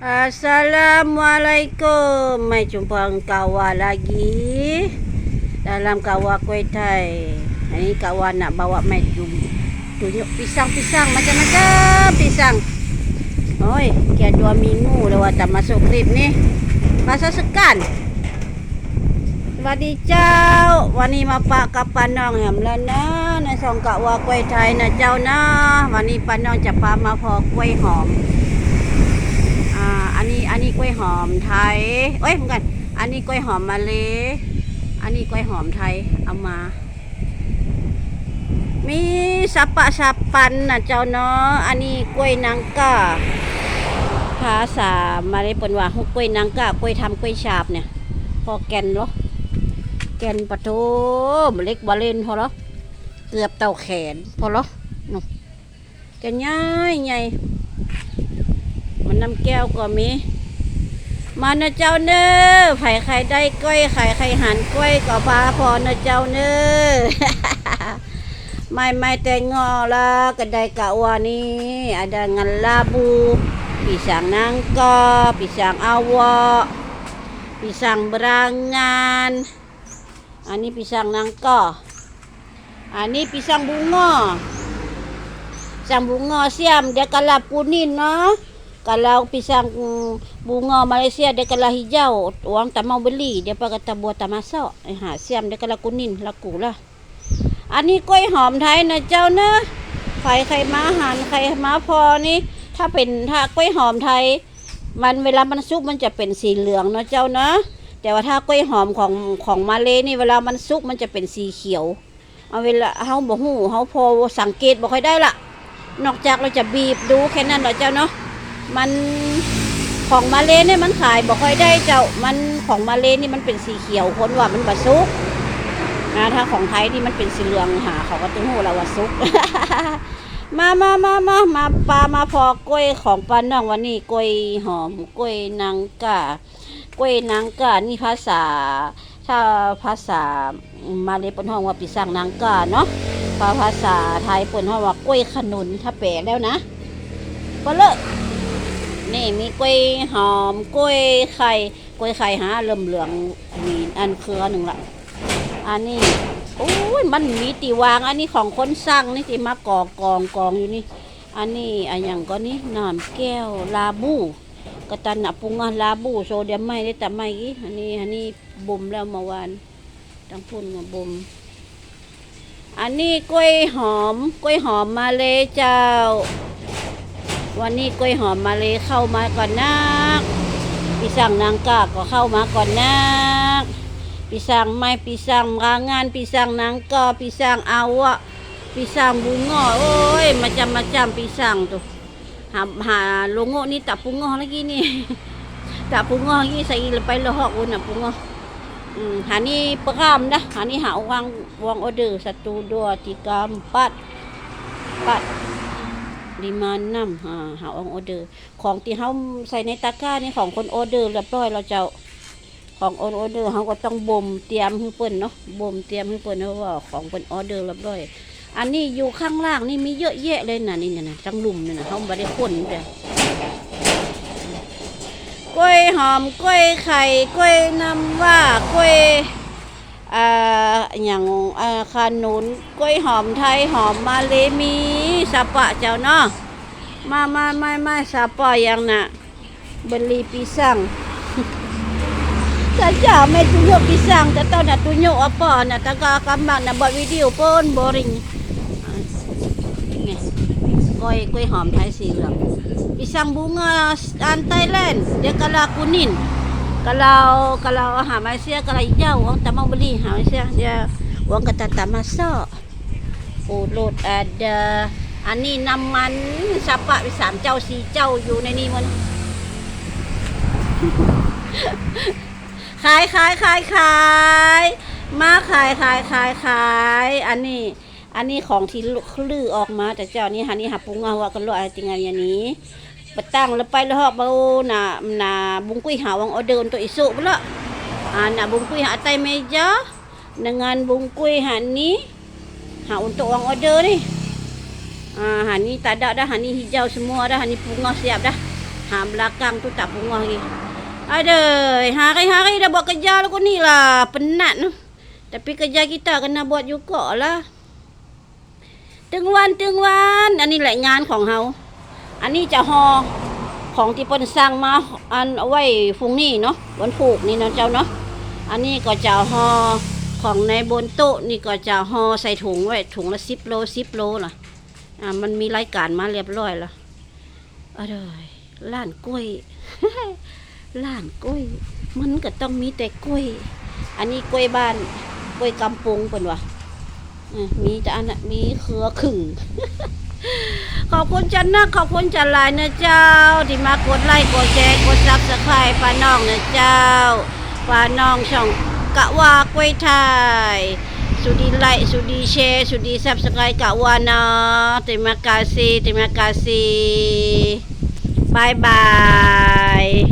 Assalamualaikum. Mai jumpa kawa lagi dalam kawa kuih Thai. Ini kawa nak bawa mai. Tunjuk pisang-pisang macam-macam pisang. Oi, kira dua minggu dah tak masuk klip ni. Masa sekan. สวัสดีเจ้า วันนี้มาปะกับป้าน้องแหมแล้วนะในสองกะว่ากล้วยไทยนะเจ้านะ วันนี้ป้าน้องจะพามาพอกล้วยหอม อ่า อันนี้ อันนี้ก ล้วยหอมไทยเอ้ยเหมือนกัน อันนี้กล้วยหอมมาเลอันนี้กล้วยหอมไทยเอามา มีสับปะสับปันนะเจ้าเนาะอันนี้กล้วยนางกาภาษามาเลยเปินว่าฮกกล้วยนางกากล้วยทำกล้วยฉาบเนี่ย พอแกนเหรอแกนปะโถมเล็กบาเลนพอเหรอเกือบเต่าแขนพอเหรอนู่นแกนใหญ่ใหญ่มันน้ำแก้วก็มี มานะเจ้าเน้อไผ่ใครได้กล้วยไข่ใครหันกล้วยก็พาพอนะเจ้าเน้อไม่ไม่แต่งอละก็ได้กะว่านี่ ada ngan labu pisang nangka pisang awak pisang berangan อันนี้ pisang nangka อันนี้ pisang bunga pisang bunga siam dia kalau kuning no kalau pisang bunga Malaysia dia kalau hijau orang tak mau beli dia pak kata buat tak masak eh, ha, siam dia kalau kuning laku lah อันนี้กล้วยหอมไทยนะเจ้าเนอะใครใครมาหันใครมาพอนี่ ถ้าเป็นถ้ากล้วยหอมไทย มันเวลามันสุกมันจะเป็นสีเหลืองเนาะเจ้าเนอะแต่ว่าถ้ากล้วยหอมของของมาเลนี่เวลามันสุกมันจะเป็นสีเขียวเอาเวลาเฮาบ่ฮู้เฮาพอสังเกตบ่ค่อยได้ละนอกจากเราจะบีบดูแค่นั้นเนาะเจ้าเนาะ มันของมาเลเนี่ยมันขายบ่ค่อยได้เจ้ามันของมาเลนี่มันเป็นสีเขียวคนว่ามันบ่สุกนะถ้าของไทยที่มันเป็นสีเหลืองหาเขาก็ตึงหูเราว่าซุก มามามามามาปลามาพอกล้วยของปลาน้องวันนี้กล้วยหอมกล้วยนางกากล้วยนางกานี่ภาษา ถ้าภาษามาเลปนห้องว่าปีสังนางกาเนาะภาภาษาไทยปนห้องว่ากล้วยขนุนถ้าแปลแล้วนะก็เลอะ นี่มีกล้วยหอมกล้วยไข่กล้วยไข่หาเริ่มเหลืองมีอันเครือหนึ่งละอันนี้โอ้ยมันมีตีวางอันนี้ของคนสร้างนี่ที่มากองกองกองอยู่นี่ อันนี้อันอย่างก็นี่น้ำแก้วลาบูกระตันนะปุงอาลาบูโซเดียมไม่ได้แต่ไม่กี่อันนี้อันนี้บ่มแล้วเมื่อวานตั้งพุ่นมาบ่มอันนี้กล้วยหอมกล้วยหอมมาเลยเจ้า วันนี้กล้วยหอมมาเลยเข้ามาก่อนนักปีสังนางกาก็เข้ามาก่อนนักปีสังไม้ปีสังรางานปีสังนางกอปีสังเอาอะปีสังบุงงอโอ้ยมาจำมาจำปีสังตัวหาหาลงโง่นี่ตับปุงงอแล้วกี้นี่ตับปุงงอกี้ใส่ไปละหอกอุ่นอะปุงงอหานี่ประกำนะหานี่หาวางวางออเดอร์สตูดัวติกรรมปัดปัด dah ha ni hak orang orang order satu dua tiga empat empat lima enam ha hak orang order ของที่เฮาใส่ในตะกร้านี่ของคนออเดอร์เรียบร้อยแล้วเจ้าของออเดอร์เขาก็ต้องบ่มเตรียมให้เปิ้นเนาะบ่มเตรียมให้เปิ้นเพราะว่าของเป็นออเดอร์เรียบร้อย อันนี้อยู่ข้างล่างนี่มีเยอะแยะเลยนะนี่นะจังลุ่มนี่นะเขาไม่ได้คนเดียกล้วยหอมกล้วยไข่กล้วยน้ำว่ากล้วย อย่างขนุนกล้วยหอมไทยหอมมาเลมีสับปะเจ้าเนาะมามาไม่ไม่สับปะอย่างน่ะเบลีปีสั่งสัญญาไม่ตุยปีสั่งแต่ตอนน่ะตุยอะปรน่ะตะกากำบังน่ะบอวิดีโอปนบอริงนี่กล้วยกล้วยหอมไทยสีเหลืองปีสั่งบุงอันไทยแลนด์เด็กกะลาคุนิน kalau kalau ฮามาเซีย kalau hijau orang tak มมา beli ha Malaysia dia orang kata tak masak pulut ada อันนี้น้ำมันสับปะไปสามเจ้าสี่เจ้าอยู่ในนี้มันขายขายขายขายมาขายขายขายขายอันนี้ อันนี้ของที่ลือออกมาแต่เจ้านี้ฮะนี่หาปรุงเอาว่ากันรออะไรจริงอะไรอย่างนี้ กเบาน่ะน่ะบุงkuy hawang order untuk esok pula ah nak bungkui hak atas meja dengan bungkui hak ni hak untuk orang order ni ah hak ni tak ada dah hak ni hijau semua dah hak ni bunga siap dah hàm la kang tu tak bunga lagi. Ada, hari-hari dah buat kerja lah kau ni lah. Penat tu. Tapi kerja kita kena buat jugalah. Tengwan, tengwan. อันนี้แหละงานของเฮา อันนี้จะห่อของที่เปิ้นสร้างมาอันเอาไว้พรุ่งนี้เนาะวันผูกนี่นะเจ้าเนาะอันนี้ก็จะห่อของในบนโต๊ะนี่ก็จะห่อใส่ถุงไว้ถุงละสิบโลสิบโลล่ะอ่ามันมีรายการมาเรียบร้อยแล้วเอาเลยร้านกล้วยร้านกล้วย มันก็ต้องมีแต่กล้วย อันนี้กล้วยบ้านกล้วยกำปงเป็นวะมีแต่อันน่ะมีเครือขึ่ง ขอบคุณจันนะขอบคุณจันหลายนะเจ้า ที่มากดไลค์กดแชร์กดซับสไครป์ป้าน้องนะเจ้าป้าน้องช่องกะว่ากล้วยไทยสุดีไลค์สุดีแชร์สุดีซับสไครป์กะว่านะติมากาซีติมากาซีบายบาย